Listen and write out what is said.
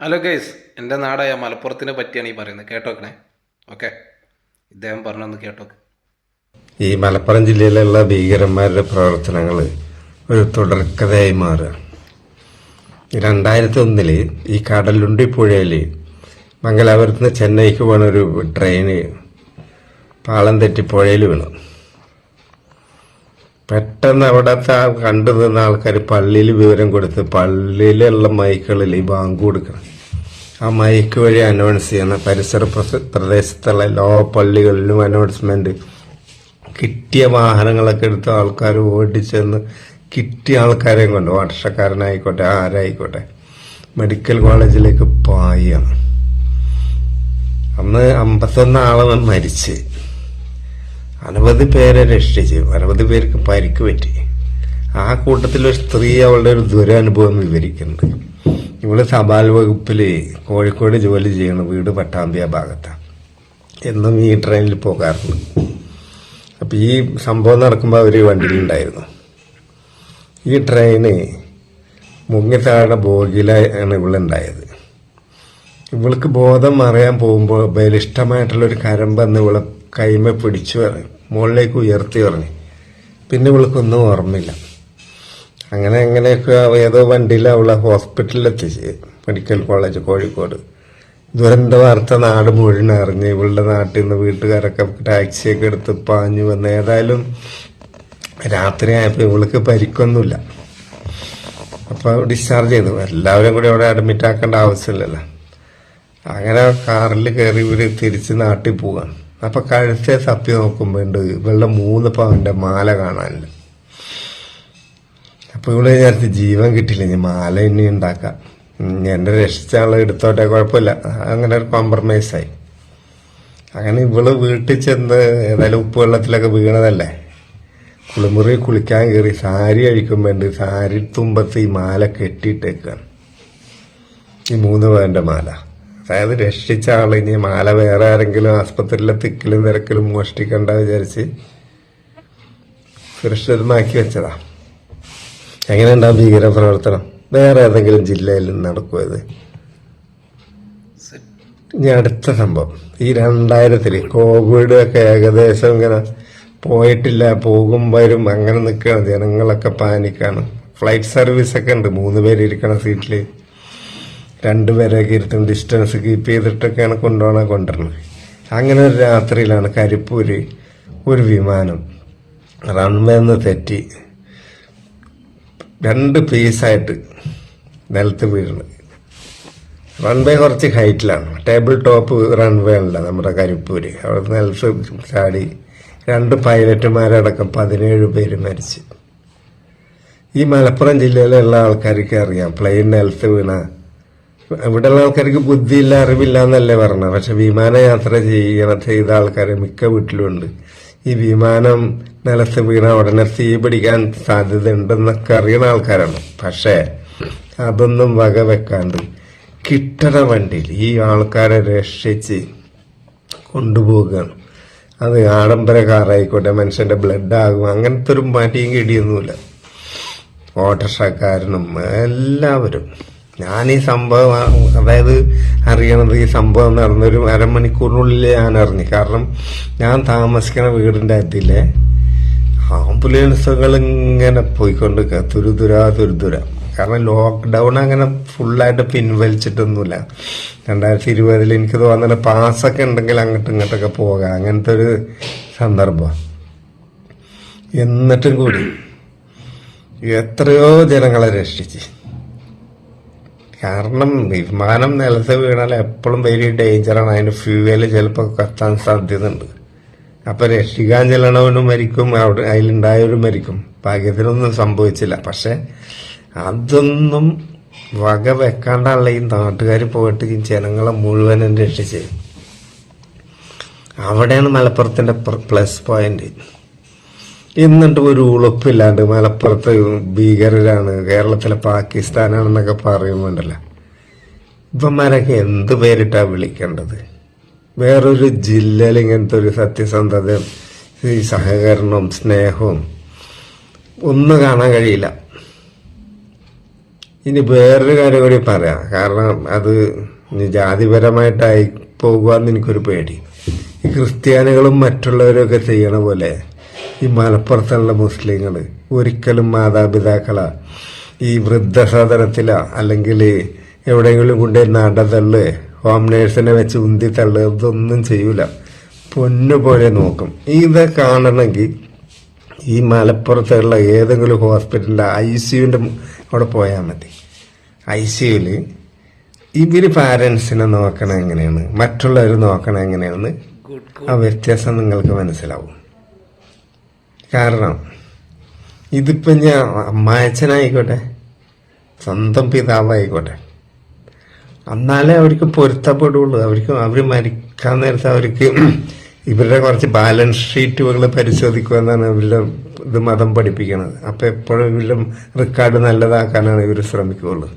Hello guys എന്റെ നാടായ മലപ്പുറത്തിനെ പറ്റിയാണ് ഈ പറയുന്നത്. കേട്ടോക്കണേ? ഓക്കെ ഇദ്ദേഹം പറഞ്ഞൊന്ന് കേട്ടോ ഈ മലപ്പുറം ജില്ലയിലുള്ള ഭീകരന്മാരുടെ പ്രവർത്തനങ്ങൾ ഒരു തുടർക്കഥയായി മാറുക. രണ്ടായിരത്തി ഒന്നിൽ ഈ കടലുണ്ടി പുഴയിൽ മംഗലാപുരത്ത് നിന്ന് ചെന്നൈക്ക് പോണ ഒരു ട്രെയിന് പാളം തെറ്റി പുഴയിൽ വീണു. പെട്ടെന്ന് അവിടത്തെ കണ്ടു നിന്ന ആൾക്കാർ പള്ളിയിൽ വിവരം കൊടുത്ത് പള്ളിയിലുള്ള മൈക്കുകളിൽ ഈ ബാങ്ക് കൊടുക്കണം. ആ മൈക്ക് വഴി അനൗൺസ് ചെയ്യണം പരിസര പ്രസ- പ്രദേശത്തുള്ള എല്ലാ പള്ളികളിലും അനൗൺസ്മെന്റ് കിട്ടിയ വാഹനങ്ങളൊക്കെ എടുത്ത് ആൾക്കാർ ഓടിച്ചെന്ന് കിട്ടിയ ആൾക്കാരെയും കൊണ്ട് വർഷക്കാരനായിക്കോട്ടെ ആരായിക്കോട്ടെ മെഡിക്കൽ കോളേജിലേക്ക് പായാണ്. അന്ന് അമ്പത്തൊന്ന് ആളവൻ മരിച്ച്. അനവധി പേരെ രക്ഷിച്ചു അനവധി പേർക്ക് പരിക്ക് പറ്റി. ആ കൂട്ടത്തിൽ ഒരു സ്ത്രീ അവളുടെ ഒരു ദുരനുഭവം വിവരിക്കുന്നത് ഇവൾ തപാൽ വകുപ്പിൽ കോഴിക്കോട് ജോലി ചെയ്യണ വീട് പട്ടാമ്പിയ ഭാഗത്താണ് എന്നും ഈ ട്രെയിനിൽ പോകാറുണ്ട്. അപ്പൊ ഈ സംഭവം നടക്കുമ്പോൾ അവർ വണ്ടിയിലുണ്ടായിരുന്നു. ഈ ട്രെയിന് മുങ്ങിത്താഴ ബോഗിയിലാണ് ഇവളുണ്ടായത്. ഇവൾക്ക് ബോധം അറിയാൻ പോകുമ്പോൾ ബലിഷ്ടമായിട്ടുള്ള ഒരു കരമ്പെന്ന് ഇവളെ കൈമ പിടിച്ചു പറഞ്ഞു. മുകളിലേക്ക് ഉയർത്തി പറഞ്ഞു. പിന്നെ ഇവൾക്കൊന്നും ഓർമ്മയില്ല. അങ്ങനെ അങ്ങനെയൊക്കെ ഏതോ വണ്ടിയിൽ അവളെ ഹോസ്പിറ്റലിൽ എത്തിച്ച് മെഡിക്കൽ കോളേജ് കോഴിക്കോട്. ദുരന്ത വാർത്ത നാട് മുഴുവൻ അറിഞ്ഞ് ഇവളുടെ നാട്ടിൽ നിന്ന് വീട്ടുകാരൊക്കെ ടാക്സിയൊക്കെ എടുത്ത് പാഞ്ഞു വന്ന് ഏതായാലും രാത്രി ആയപ്പോൾ ഇവൾക്ക് പരിക്കൊന്നുമില്ല. അപ്പോൾ ഡിസ്ചാർജ് ചെയ്തു. എല്ലാവരും കൂടി അവിടെ അഡ്മിറ്റ് ആക്കേണ്ട ആവശ്യമില്ലല്ലോ. അങ്ങനെ കാറിൽ കയറി ഇവർ തിരിച്ച് നാട്ടിൽ പോവാണ് അപ്പൊ കഴുത്തെ തപ്പി നോക്കുമ്പോൾ ഉണ്ട് ഇവളുടെ മൂന്ന് പവന്റെ മാല കാണാനില്ല അപ്പൊ ഇവിടെ വിചാരിച്ച് ജീവൻ കിട്ടില്ല ഇനി മാല ഇനി ഉണ്ടാക്കാം. എന്നെ രക്ഷിച്ച എടുത്തോട്ടെ കുഴപ്പമില്ല. അങ്ങനെ ഒരു കോംപ്രമൈസ് ആയി. അങ്ങനെ ഇവൾ വീട്ടിൽ ചെന്ന് ഏതായാലും ഉപ്പ് വെള്ളത്തിലൊക്കെ വീണതല്ലേ? കുളിമുറി കുളിക്കാൻ കയറി സാരി അഴിക്കുമ്പോണ്ട് സാരി തുമ്പത്ത് ഈ മാല കെട്ടിയിട്ടേക്കാണ്. ഈ മൂന്ന് പവന്റെ മാല. അതായത് രക്ഷിച്ച ആൾ ഇനി മാല വേറെ ആരെങ്കിലും ആസ്പത്രിയിലെ തിക്കിലും തിരക്കിലും മോഷ്ടിക്കണ്ട വിചാരിച്ച് സുരക്ഷിതമാക്കി വെച്ചതാ. എങ്ങനെയുണ്ടാവും ഭീകര പ്രവർത്തനം? വേറെ ഏതെങ്കിലും ജില്ലയിൽ നടക്കുമോ ഇത്? ഇനി അടുത്ത സംഭവം. ഈ രണ്ടായിരത്തിൽ കോവിഡ് ഒക്കെ ഏകദേശം ഇങ്ങനെ പോയിട്ടില്ല പോകും വരും അങ്ങനെ നിൽക്കുകയാണ്. ജനങ്ങളൊക്കെ പാനിക്കാണ്. ഫ്ലൈറ്റ് സർവീസ് ഒക്കെ ഉണ്ട്. മൂന്ന് പേര് ഇരിക്കണ സീറ്റിൽ. രണ്ടുപേരൊക്കെ ഇരുത്തും ഡിസ്റ്റൻസ് കീപ്പ് ചെയ്തിട്ടൊക്കെയാണ് കൊണ്ടുപോകണ കൊണ്ടുവരുന്നത് അങ്ങനെ ഒരു രാത്രിയിലാണ് കരിപ്പൂര് ഒരു വിമാനം റൺവേ നിന്ന് തെറ്റി. രണ്ട് പീസായിട്ട് നിലത്ത് വീഴുന്നത് റൺവേ കുറച്ച് ഹൈറ്റിലാണ് ടേബിൾ ടോപ്പ് റൺവേ ഉണ്ട് നമ്മുടെ കരിപ്പൂര്. അവിടെ നിലത്ത് ചാടി രണ്ട് പൈലറ്റുമാരടക്കം പതിനേഴ് പേര് മരിച്ചു. ഈ മലപ്പുറം ജില്ലയിലുള്ള ആൾക്കാർക്ക് അറിയാം പ്ലെയിൻ നിലത്ത് വീണ ഇവിടെയുള്ള ആൾക്കാർക്ക് ബുദ്ധിയില്ല അറിവില്ല എന്നല്ലേ പറഞ്ഞത്. പക്ഷെ വിമാനയാത്ര ചെയ്യണ ചെയ്ത ആൾക്കാർ മിക്ക വീട്ടിലുണ്ട് ഈ വിമാനം നിലത്ത് വീണ ഉടനെ തീ പിടിക്കാൻ സാധ്യത ഉണ്ടെന്നൊക്കെ അറിയണ ആൾക്കാരാണ്. പക്ഷേ അതൊന്നും വക വെക്കാണ്ട് കിട്ടണ വണ്ടിയിൽ ഈ ആൾക്കാരെ രക്ഷിച്ച് കൊണ്ടുപോവുകയാണ്. അത് ആഡംബര കാറായിക്കോട്ടെ മനുഷ്യന്റെ ബ്ലഡ് ആകും അങ്ങനത്തെ ഒരു മടിയും കിടിയൊന്നുമില്ല. ഓട്ടോറിക്ഷക്കാരനും എല്ലാവരും ഞാൻ ഈ സംഭവം അതായത് അറിയണത് ഈ സംഭവം നടന്നൊരു അരമണിക്കൂറിനുള്ളിൽ ഞാൻ അറിഞ്ഞു കാരണം ഞാൻ താമസിക്കുന്ന വീടിന്റെ അകത്തില്ലേ ആംബുലൻസുകൾ ഇങ്ങനെ പോയിക്കൊണ്ട് തുരുതുര തുരുതുര കാരണം ലോക്ക്ഡൗൺ അങ്ങനെ ഫുള്ളായിട്ട് പിൻവലിച്ചിട്ടൊന്നുമില്ല. രണ്ടായിരത്തി ഇരുപതിൽ എനിക്ക് തോന്നുന്നത് പാസ്സൊക്കെ ഉണ്ടെങ്കിൽ അങ്ങോട്ടും ഇങ്ങോട്ടൊക്കെ പോകാം. അങ്ങനത്തെ ഒരു സന്ദർഭം. എന്നിട്ടും കൂടി എത്രയോ ജനങ്ങളെ രക്ഷിച്ച്. കാരണം വിമാനം നിലത്ത് വീണാൽ എപ്പോഴും വലിയ ഡേഞ്ചറാണ് അതിന് ഫ്യൂവൽ ചിലപ്പോൾ കത്താൻ സാധ്യതയുണ്ട്. അപ്പൊ രക്ഷിക്കാൻ ചെല്ലണവനും മരിക്കും അവിടെ അതിലുണ്ടായവരും മരിക്കും. ഭാഗ്യത്തിനൊന്നും സംഭവിച്ചില്ല. പക്ഷെ അതൊന്നും വക വെക്കാണ്ടല്ല ഈ നാട്ടുകാർ പോയിട്ട് ജനങ്ങളെ മുഴുവനും രക്ഷിച്ചത്. അവിടെയാണ് മലപ്പുറത്തിന്റെ പ്ലസ് പോയിന്റ് എന്നിട്ട് ഒരു ഉളുപ്പില്ലാണ്ട് മലപ്പുറത്ത് ഭീകരരാണ് കേരളത്തിലെ പാകിസ്ഥാനാണെന്നൊക്കെ പറയുന്നുണ്ടല്ലോ. ഇവന്മാരൊക്കെ എന്ത് പേരിട്ടാ വിളിക്കേണ്ടത്? വേറൊരു ജില്ലയിൽ ഇങ്ങനത്തെ ഒരു സത്യസന്ധതയും ഈ സഹകരണവും സ്നേഹവും ഒന്നും കാണാൻ കഴിയില്ല. ഇനി വേറൊരു കാര്യം കൂടി പറയാം. കാരണം അത് ജാതിപരമായിട്ടായി പോകുകയെന്ന് എനിക്കൊരു പേടി. ഈ ക്രിസ്ത്യാനികളും മറ്റുള്ളവരൊക്കെ ചെയ്യണ പോലെ ഈ മലപ്പുറത്തുള്ള മുസ്ലിങ്ങൾ ഒരിക്കലും മാതാപിതാക്കള. ഈ വൃദ്ധസദനത്തിലോ അല്ലെങ്കിൽ എവിടെയെങ്കിലും കൊണ്ട് നടതള്ള് ഹോം നേഴ്സിനെ വെച്ച് ഉന്തി തള്ളു ഇതൊന്നും ചെയ്യൂല. പൊന്നു പോലെ നോക്കും. ഇത് കാണണമെങ്കിൽ ഈ മലപ്പുറത്തുള്ള ഏതെങ്കിലും ഹോസ്പിറ്റലിന്റെ ഐ സിയുവിന്റെ അവിടെ പോയാൽ മതി. ഐ സിയുവിൽ ഇവർ പാരൻസിനെ നോക്കണം എങ്ങനെയാണ്? മറ്റുള്ളവർ നോക്കണം എങ്ങനെയാണ് ആ വ്യത്യാസം നിങ്ങൾക്ക് മനസ്സിലാവും. കാരണം ഇതിപ്പം ഞാൻ അമ്മായച്ചനായിക്കോട്ടെ സ്വന്തം പിതാവായിക്കോട്ടെ. എന്നാലേ അവർക്ക് പൊരുത്തപ്പെടുള്ളൂ. അവർക്ക് അവർ മരിക്കാൻ നേരത്തെ അവർക്ക് ഇവരുടെ കുറച്ച് ബാലൻസ് ഷീറ്റുകൾ പരിശോധിക്കുക എന്നാണ് ഇവരുടെ ഇത് മതം പഠിപ്പിക്കുന്നത് അപ്പോൾ എപ്പോഴും ഇവരുടെ റെക്കോർഡ് നല്ലതാക്കാനാണ് ഇവർ ശ്രമിക്കുകയുള്ളൂ